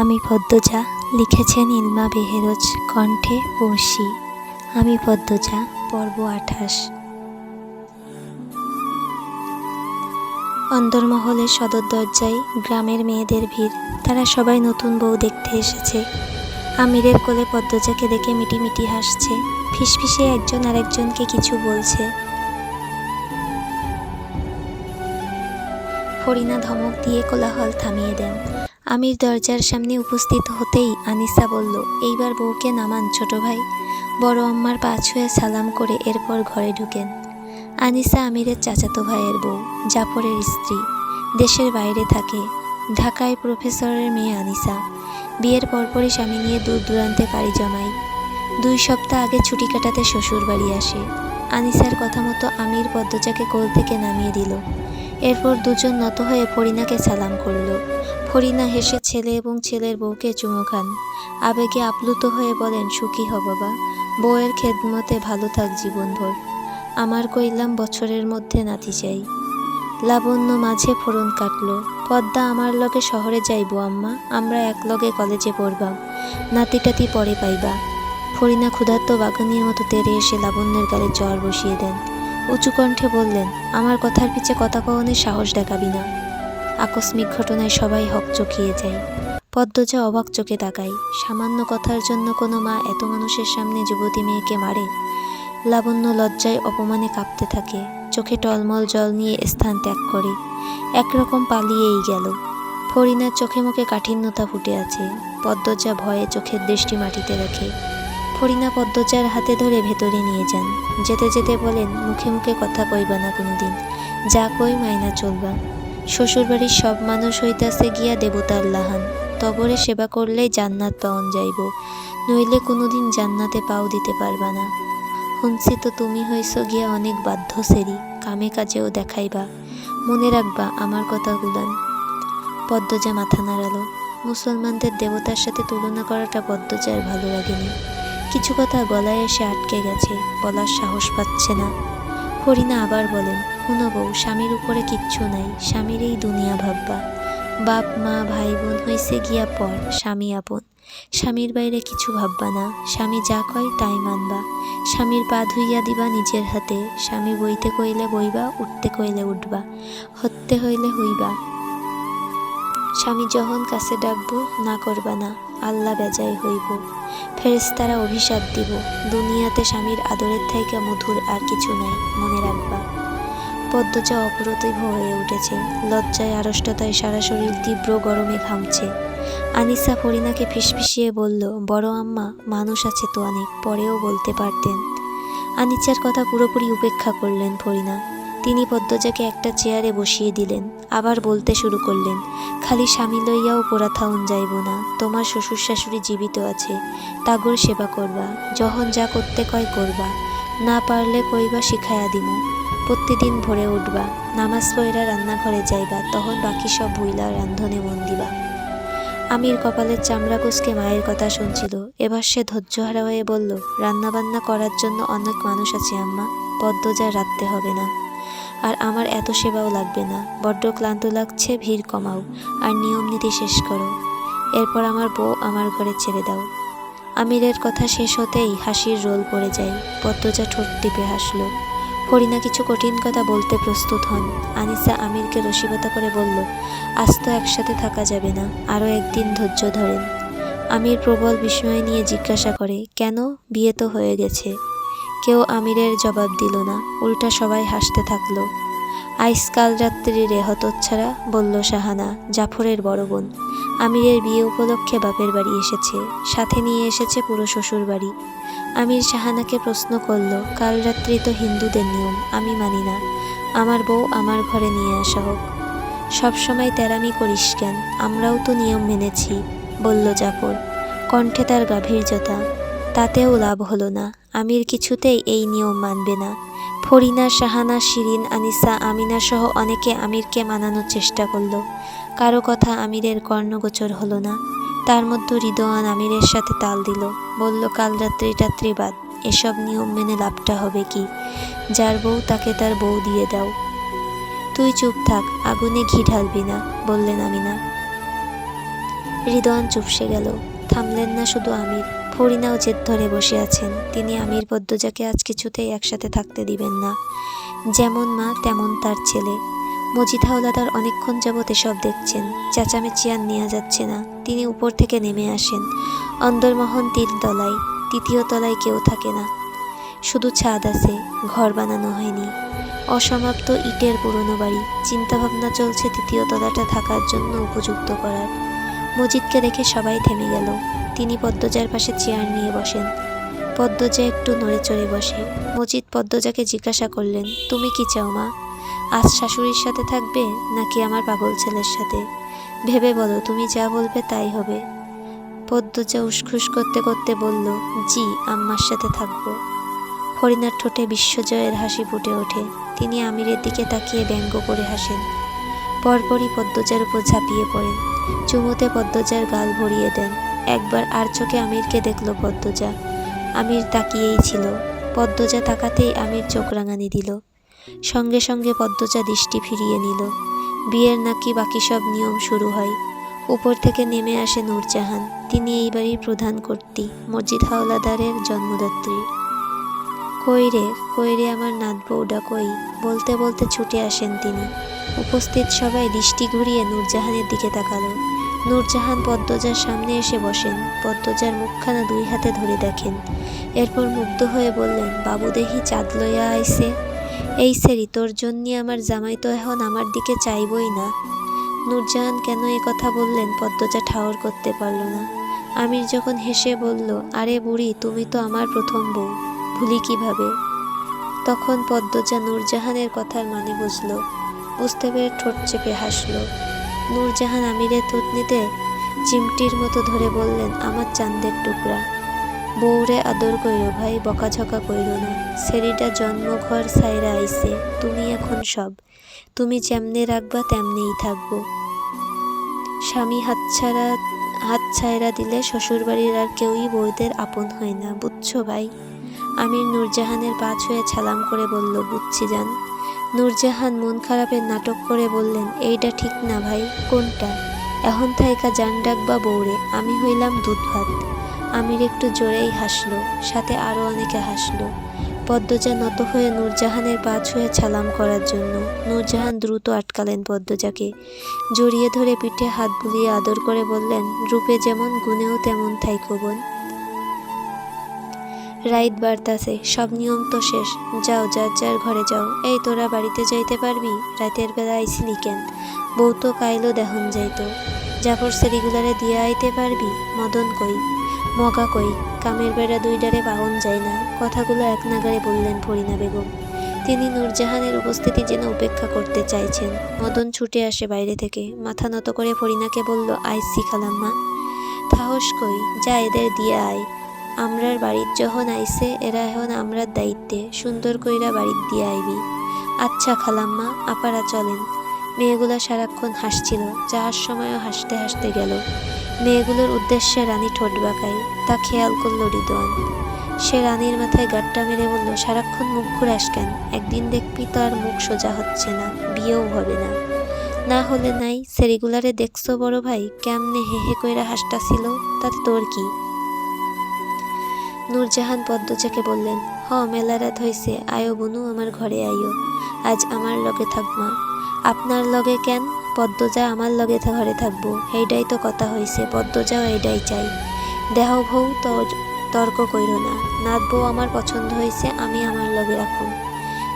আমি পদ্মজা লিখেছেন ইলমা বেহেরোজ কণ্ঠে পড়শি আমি পদ্মজা, পর্ব আঠাশ। অন্দরমহলের সদর দরজায় গ্রামের মেয়েদের ভিড়। তারা সবাই নতুন বউ দেখতে এসেছে। আমিরের কোলে পদ্মজাকে দেখে মিটিমিটি হাসছে। ফিসফিসে একজন আরেকজনকে কিছু বলছে। ফরিনা ধমক দিয়ে কোলাহল থামিয়ে দেন। আমির দরজার সামনে উপস্থিত হতেই আনিসা বলল, এইবার বউকে নামান ছোট ভাই। বড় আম্মার পা ছুঁয়ে সালাম করে এরপর ঘরে ঢুকেন। আনিসা আমিরের চাচাতো ভাইয়ের বউ, জাফরের স্ত্রী। দেশের বাইরে থাকে। ঢাকায় প্রফেসরের মেয়ে আনিসা। বিয়ের পরপরই স্বামী নিয়ে দূর দূরান্তে পাড়ি জমাই দুই সপ্তাহ আগে ছুটি কাটাতে শ্বশুর বাড়ি আসে। আনিসার কথা মতো আমির পদ্মজাকে কোল থেকে নামিয়ে দিল। এরপর দুজন নত হয়ে ফরিনাকে সালাম করল। ফরিনা হেসে ছেলে এবং ছেলের বউকে চুমু খান। আবেগে আপ্লুত হয়ে বলেন, সুখী হ বাবা বউয়ের খেদমতে ভালো থাক জীবনভর। আমার কইলাম, বছরের মধ্যে নাতি চাই। লাবণ্য মাঝে ফোড়ন কাটল, পদ্মা, আমার লগে শহরে যাইব আম্মা, আমরা এক লগে কলেজে পড়বাম নাতি টাতি পরে পাইবা। ফরিনা ক্ষুধার্ত বাগানির মতো তেরে এসে লাবণ্যের গালে জ্বর বসিয়ে দেন। উঁচু কণ্ঠে বললেন, আমার কথার পিছে কথা কখনের সাহস দেখাবি না। আকস্মিক ঘটনায় সবাই হক চকিয়ে যায়। পদ্মজা অবাক চোখে তাকায়। সামান্য কথার জন্য কোনো মা এত মানুষের সামনে যুবতী মেয়েকে মারে। লাবণ্য লজ্জায় অপমানে কাঁপতে থাকে। চোখে টলমল জল নিয়ে স্থান ত্যাগ করে। একরকম পালিয়েই গেল। ফরিনার চোখে মুখে কাঠিন্যতা ফুটে আছে। পদ্মজা ভয়ে চোখের দৃষ্টি মাটিতে রাখে। ফরিনা পদ্মজার হাতে ধরে ভেতরে নিয়ে যান। যেতে যেতে বলেন, মুখে মুখে কথা কইবা না কোনোদিন। যা কই মাইনা চলবা। শ্বশুরবাড়ির সব মানুষ হইতাছে গিয়া দেবতার লাহান। তবরে সেবা করলেই জান্নাত পাওন যাইব। নইলে কোনোদিন জান্নাতে পাও দিতে পারবা না। শুনছি তো তুমি হইছ গিয়া অনেক বাধ্য সেরি কামে কাজেও দেখাইবা। মনে রাখবা আমার কথাগুলান পদ্মজা মাথা নাড়ালো। মুসলমানদের দেবতার সাথে তুলনা করাটা পদ্মজার ভালো লাগেনি। কিছু কথা গলায় এসে আটকে গেছে, বলার সাহস পাচ্ছে না। হরিণা আবার বলেন, শুনো বউ, স্বামীর উপরে কিচ্ছু নাই স্বামীর এই দুনিয়া ভাববা। বাপ, মা, ভাই, বোন হইছে গিয়া পর, স্বামী আপন। স্বামীর বাইরে কিছু ভাববা না, স্বামী যা কয় তাই মানবা। স্বামীর পা ধুইয়া দিবা নিজের হাতে, স্বামী বইতে কইলে বইবা, উঠতে কইলে উঠবা, হত্যে হইলে হইবা। স্বামী যখন কাছে ডাকবো, না করবা না। আল্লাহ বেজায় হইব। ফেরেস্তারা অভিশাপ দিব। দুনিয়াতে স্বামীর আদরের থেকে মধুর আর কিছু নাই, মনে রাখবা। পদ্মচা অপরতিভ হয়ে উঠেছে। লজ্জায়, আড়ষ্টতায় সারা শরীর তীব্র গরমে ঘামছে। আনিসা ফরিনাকে ফিসফিসিয়ে বলল, বড় আম্মা, মানুষ আছে তো অনেক, পরেও বলতে পারতেন। আনিচার কথা পুরোপুরি উপেক্ষা করলেন ফরিনা। তিনি পদ্মজাকে একটা চেয়ারে বসিয়ে দিলেন, আবার বলতে শুরু করলেন, খালি স্বামী লইয়াও পোড়া থাউন যাইব না, তোমার শ্বশুর শাশুড়ি জীবিত আছে, তাগর সেবা করবা, যখন যা করতে কয় করবা, না পারলে কইবা শিখাইয়া দিমু, প্রতিদিন ভোরে উঠবা, নামাজ পড়া রান্নাঘরে যাইবা, তখন বাকি সব ভুইলা রান্ধনে মন দিবা। আমির কপালের চামড়া কুচকে মায়ের কথা শুনছিল, এবার সে ধৈর্য হারা হয়ে বলল, রান্নাবান্না করার জন্য অনেক মানুষ আছে আম্মা, পদ্মজা রাখতে হবে না। আর আমার এত সেবাও লাগবে না। বড্ড ক্লান্ত লাগছে, ভিড় কমাও, আর নিয়ম নীতি শেষ করো। এরপর আমার বউ আমার ঘরে ছেড়ে দাও। আমিরের কথা শেষ হতেই হাসির রোল পড়ে যায়। পদ্মজা ঠোঁট টিপে হাসলো। হরিণা কিছু কঠিন কথা বলতে প্রস্তুত হন। আনিসা আমিরকে রসিকতা করে বলল, আজ তো একসাথে থাকা যাবে না আরও একদিন ধৈর্য ধরেন। আমির প্রবল বিস্ময় নিয়ে জিজ্ঞাসা করে, কেন? বিয়ে তো হয়ে গেছে। কেউ আমিরের জবাব দিল না। উল্টা সবাই হাসতে থাকল। আইস কাল রাত্রি রে হতচ্ছাড়া বলল শাহানা, জাফরের বড় বোন। আমিরের বিয়ে উপলক্ষে বাপের বাড়ি এসেছে। সাথে নিয়ে এসেছে পুরো শ্বশুর বাড়ি। আমির শাহানাকে প্রশ্ন করল, কাল রাত্রি তো হিন্দুদের নিয়ম, আমি মানি না। আমার বউ আমার ঘরে নিয়ে আসা হোক। সবসময় তেরামি করিস কেন? আমরাও তো নিয়ম মেনেছি, বলল জাফর। কণ্ঠে তার গাভীর্যতা। তাতেও লাভ হলো না। আমির কিছুতেই এই নিয়ম মানবে না। ফরিনা, শাহানা, শিরিন, আনিসা, আমিনা সহ অনেকে আমিরকে মানানোর চেষ্টা করল। কারও কথা আমিরের কর্ণগোচর হলো না। তার মধ্যে হৃদয়ান আমিরের সাথে তাল দিল। বলল, কাল রাত্রি টাত্রি বাদ, এসব নিয়ম মেনে লাভটা হবে কি? যার বউ, তাকে তার বউ দিয়ে দাও। তুই চুপ থাক, আগুনে ঘি ঢালবি না, বললেন আমিনা। হৃদয়ন চুপসে গেল। থামলেন না শুধু আমির। ফরিনাও জেদ ধরে বসে আছেন। তিনি আমির পদ্মজাকে আজ কিছুতেই একসাথে থাকতে দিবেন না। যেমন মা, তেমন তার ছেলে। মজিদ হাওলাদার অনেকক্ষণ যাবৎ এসব দেখছেন। চেঁচামেচি আর নেওয়া যাচ্ছে না। তিনি উপর থেকে নেমে আসেন। অন্দরমহন তিন তলায়। তৃতীয় তলায় কেউ থাকে না। শুধু ছাদ আছে, ঘর বানানো হয়নি। অসমাপ্ত ইটের পুরনো বাড়ি। চিন্তাভাবনা চলছে তৃতীয় তলাটা থাকার জন্য উপযুক্ত করার। মজিদকে দেখে সবাই থেমে গেল। তিনি পদ্মজার পাশে চেয়ার নিয়ে বসেন। পদ্মজা একটু নড়ে চড়ে বসে। মজিদ পদ্মজাকে জিজ্ঞাসা করলেন, তুমি কি চাও মা? আজ শাশুড়ির সাথে থাকবে নাকি আমার পাগল ছেলের সাথে? ভেবে বলো, তুমি যা বলবে তাই হবে। পদ্মজা উসখুস করতে করতে বলল, জি, আম্মার সাথে থাকব। হরিণার ঠোঁটে বিশ্বজয়ের হাসি ফুটে ওঠে। তিনি আমিরের দিকে তাকিয়ে ব্যঙ্গ করে হাসেন। পরপরই পদ্মজার উপর ঝাঁপিয়ে পড়েন। চুমুতে পদ্মজার গাল ভরিয়ে দেন। একবার আর চোখে আমিরকে দেখল পদ্মজা। আমির তাকিয়েই ছিল। পদ্মজা তাকাতেই আমির চোখ রাঙানি দিল। সঙ্গে সঙ্গে পদ্মজা দৃষ্টি ফিরিয়ে নিল। বিয়ের নাকি বাকি সব নিয়ম শুরু হয়। উপর থেকে নেমে আসে নূরজাহান। তিনি এই বাড়ির প্রধান কর্ত্রী মসজিদ হাওলাদারের জন্মদাত্রী। কই রে কই রে আমার নাত বউডা কই? বলতে বলতে ছুটে আসেন তিনি। উপস্থিত সবাই দৃষ্টি ঘুরিয়ে নূরজাহানের দিকে তাকালো। নূরজাহান পদ্মজার সামনে এসে বসেন। পদ্মজার মুখখানা দুই হাতে ধরে দেখেন। এরপর মুগ্ধ হয়ে বললেন, বাবু দেহি চাঁদ লইয়া আইসে এই সেরি, তোর জন্যে আমার জামাই তো এখন আমার দিকে চাইবই না নূরজাহান কেন এ কথা বললেন পদ্মজা ঠাওর করতে পারল না। আমির যখন হেসে বলল, আরে বুড়ি, তুমি তো আমার প্রথম বউ, ভুলি কীভাবে তখন পদ্মজা নূরজাহানের কথার মানে বুঝল বুঝতে পেরে ঠোঁট চেপে হাসল। নূরজাহান আমিরের থুতনিতে চিমটির মতো ধরে বললেন, আমার চাঁদের টুকরা। বউরে আদর কইরো ভাই, বকাঝকা কইরো না। সেরিটা জন্মঘর সাইরা আইছে, তুমি এখন সব। তুমি যেমনে রাখবা, তেমনিই থাকব। স্বামী হাতছাড়া হাত ছায়রা দিলে শ্বশুরবাড়ির আর কেউই বউদের আপন হয় না, বুঝছ ভাই? আমির নূরজাহানের পা ছুঁয়ে ছালাম করে বলল, বুঝছি জান। নূরজাহান মন খারাপের নাটক করে বললেন, এইটা ঠিক না ভাই, কোনটা? এখন থাইকা জান ডাকবা বউরে, আমি হইলাম দুধ ভাত আমির একটু জোরেই হাসলো, সাথে আরও অনেকে হাসলো। পদ্মজা নত হয়ে নূরজাহানের পা ছুঁয়ে ছালাম করার জন্য, নূরজাহান দ্রুত আটকালেন পদ্মজাকে। জড়িয়ে ধরে পিঠে হাত বুলিয়ে আদর করে বললেন, রূপে যেমন গুণেও তেমন থাইকো বোন। রাইত বার্তাছে সব নিয়ম তো শেষ। যাও, যার যার ঘরে যাও। এই, তোরা বাড়িতে যাইতে পারবি? রাতের বেলা আইসিলি কেন? বউ তো কাইলো দেহন যাইতো। জাফর সেরিগুলারে দিয়ে আইতে পারবি? মদন কই? মগা কই? কামের বেড়া দুইডারে বাহন যায় না। কথাগুলো এক নাগারে বললেন ফরিনা বেগম। তিনি নূরজাহানের উপস্থিতি যেন উপেক্ষা করতে চাইছেন। মদন ছুটে আসে বাইরে থেকে। মাথা নত করে ফরিনাকে বলল, আইসি খালাম্মা। সাহস কই? যা এদের দিয়ে আয়। আমরার বাড়ির যখন আইসে, এরা এখন আমরার দায়িত্বে। সুন্দর কইরা বাড়ির দিয়ে আইবি। আচ্ছা খালাম্মা, আপারা চলেন। মেয়েগুলা সারাক্ষণ হাসছিল যাওয়ার সময়ও হাসতে হাসতে গেল। মেয়েগুলোর উদ্দেশ্যে রানী ঠোঁট বাঁকায়, তা খেয়াল করল হৃদয়ন সে রানীর মাথায় গাট্টা মেরে বলল, সারাক্ষণ মুখ ঘুরাস কেন? একদিন দেখবি তো আর মুখ সোজা হচ্ছে না, বিয়েও হবে না। না হলে নাই, সেরিগুলারে দেখছ বড় ভাই, কেমনে হে হে কইরা হাসতাছিল, তাতে তোর কি? নূরজাহান পদ্মজাকে বললেন, হ, মেলা রাত হইছে, আয়ো বনু, আমার ঘরে আইও। আজ আমার লগে থাকমা আপনার লগে কেন? পদ্মজা আমার লগে ঘরে থাকব। এইটাই তো কথা হইছে, পদ্মজাও এইটাই চাই। দেহ বউ তর- তর্ক কইর না। নাত বউ আমার পছন্দ হয়েছে আমি আমার লগে রাখুন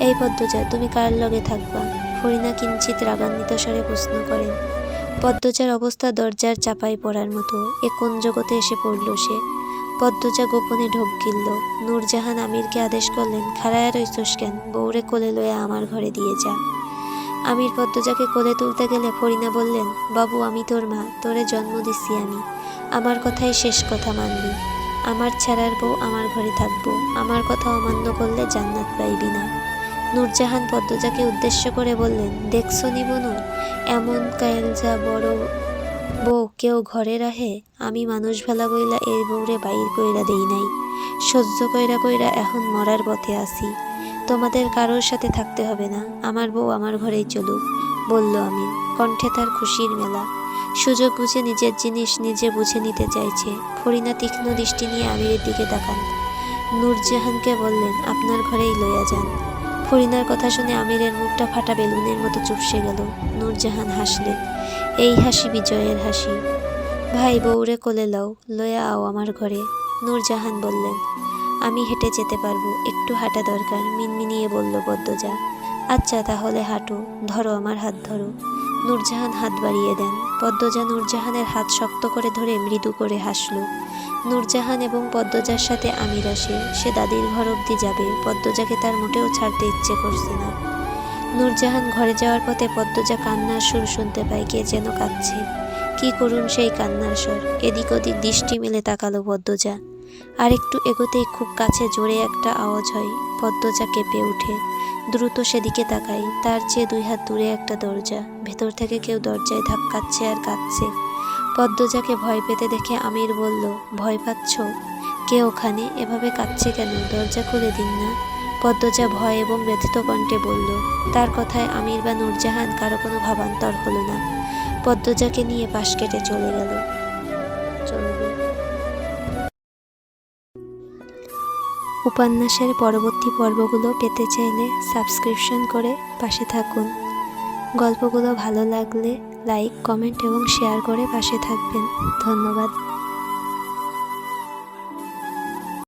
এই পদ্মজা, তুমি কার লগে থাকবা? ফরিনা কিঞ্চিত রাগান্বিত স্বরে প্রশ্ন করেন। পদ্মজার অবস্থা দরজার চাপাই পড়ার মতো, এ কোন জগতে এসে পড়ল সে? পদ্মজা গোপনে ঢোক গিলল। নূরজাহান আমিরকে আদেশ করলেন, খাড়ায়া রইছস কেন? বউরে কোলে লয়ে আমার ঘরে দিয়ে যা। আমির পদ্মজাকে কোলে তুলতে গেলে ফরিনা বললেন, বাবু, আমি তোর মা, তোরে জন্ম দিছি আমি। আমার কথাই শেষ কথা মানবি। আমার ছাড়ার বউ আমার ঘরে থাকব। আমার কথা অমান্য করলে জান্নাত পাইবি না। নূরজাহান পদ্মজাকে উদ্দেশ্য করে বললেন, দেখছ নি বনু এমন কায়েলজা বড় বউ কেউ ঘরে রাহে, আমি মানুষ ভেলা কইলা এই বউরে বাইর কইরা দেই নাই। সহ্য কইরা কইরা এখন মরার পথে আছি। তোমাদের কারোর সাথে থাকতে হবে না, আমার বউ আমার ঘরেই চলুক, বলল আমি কণ্ঠে তার খুশির মেলা। সুযোগ বুঝে নিজের জিনিস নিজে বুঝে নিতে চাইছে। ফরিনা তীক্ষ্ণ দৃষ্টি নিয়ে আমিরের দিকে তাকান। নূরজাহানকে বললেন, আপনার ঘরেই লইয়া যান। ফরিনার কথা শুনে আমিরের মুখটা ফাটা বেলুনের মতো চুপসে গেল। নূরজাহান হাসলেন এই হাসি বিজয়ের হাসি। ভাই বউরে কোলে লও, লয়া আও আমার ঘরে, নূরজাহান বললেন। আমি হেঁটে যেতে পারব, একটু হাঁটা দরকার, মিনমিনিয়ে বলল পদ্মজা আচ্ছা তাহলে হাঁটো, ধরো আমার হাত ধরো। নূরজাহান হাত বাড়িয়ে দেন। পদ্মজা নূরজাহানের হাত শক্ত করে ধরে মৃদু করে হাসল। নূরজাহান এবং পদ্মজার সাথে আমির আসে, সে দাদির ঘর অবধি যাবে। পদ্মজাকে তার মোটেও ছাড়তে ইচ্ছে করছে না। নূরজাহান ঘরে যাওয়ার পথে পদ্মজা কান্নার সুর শুনতে পায়, কে যেন কাঁদছে। কি করুন সেই কান্নার স্বর এদিক ওদিক দৃষ্টি মেলে তাকালো পদ্মজা। আর একটু এগোতেই খুব কাছে জোরে একটা আওয়াজ হয়, পদ্মজা কেঁপে ওঠে। দ্রুত সেদিকে তাকাই তার চেয়ে দুই হাত দূরে একটা দরজা। ভেতর থেকে কেউ দরজায় ধাক্কাচ্ছে আর কাঁদছে। পদ্মজাকে ভয় পেতে দেখে আমির বলল, ভয় পাচ্ছ? কে ওখানে? এভাবে কাঁদছে কেন? দরজা খুলে দিন না। পদ্মজা ভয় এবং ব্যথিত কণ্ঠে বলল, তার কথায় আমির বা নূরজাহান কারও কোনো ভাবান্তর হলো না। পদ্মজাকে নিয়ে পাশ কেটে চলে গেল। উপন্যাসের পরবর্তী পর্বগুলো পেতে চাইলে সাবস্ক্রিপশন করে পাশে থাকুন। গল্পগুলো ভালো লাগলে লাইক, কমেন্ট এবং শেয়ার করে পাশে থাকবেন। ধন্যবাদ।